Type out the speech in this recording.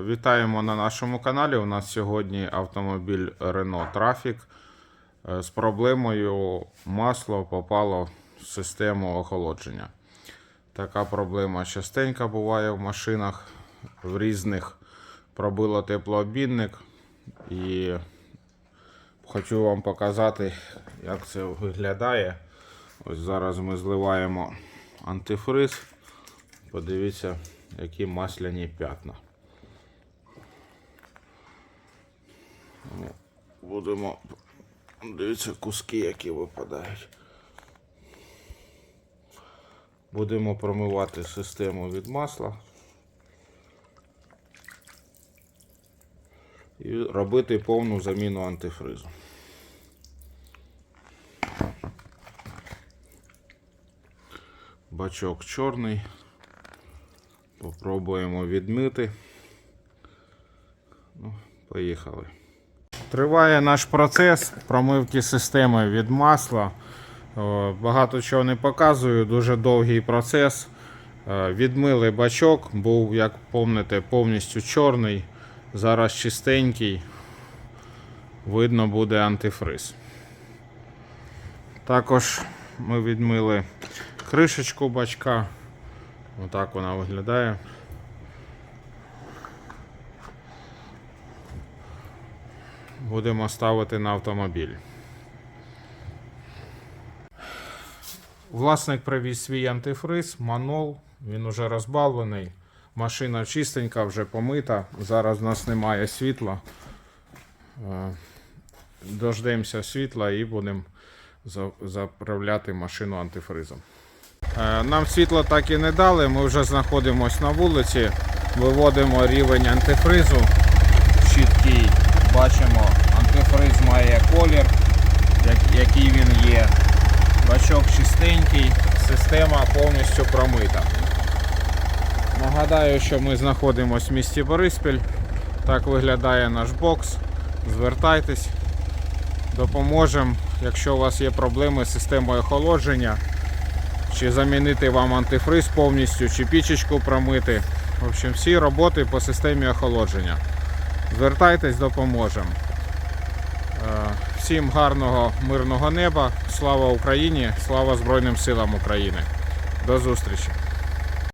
Вітаємо на нашому каналі. У нас сьогодні автомобіль Renault Traffic е, з проблемою масло попало в систему охолодження. Така проблема частенько буває в машинах в різних. Пробило теплообмінник і хочу вам показати, як це виглядає. Ось зараз ми зливаємо антифриз. Подивіться, які масляні п'ятна. Будемо. Дивіться, куски, які випадають. Будемо промивати систему від масла. І робити повну заміну антифризу. Бачок чорний. Попробуємо відмити. Ну, поїхали. Триває наш процес промивки системи від масла. Багато чого не показую, дуже довгий процес. Е, Відмили бачок, був, як помните, повністю чорний. Зараз чистенький. Видно буде антифриз. Також ми відмили кришечку бачка. Отак вона виглядає. Будемо ставити на автомобіль. Власник привіз свій антифриз, манол. Він уже розбавлений. Машина чистенька, вже помита. Зараз в нас немає світла. Е, Дождемося світла і будемо заправляти машину антифризом. Е, Нам світло так і не дали. Ми вже знаходимося на вулиці. Виводимо рівень антифризу. Чіткий. Бачимо, антифриз має колір, який він є. Бачок чистенький, система повністю промита. Нагадаю, що ми знаходимося в місті Бориспіль. Так виглядає наш бокс. Звертайтесь, допоможемо. Якщо у вас є проблеми з системою охолодження, чи замінити вам антифриз повністю, чи пічечку промити. В общем, всі роботи по системі охолодження. Звертайтесь, допоможемо. Е, Всім гарного мирного неба. Слава Україні! Слава Збройним силам України. До зустрічі!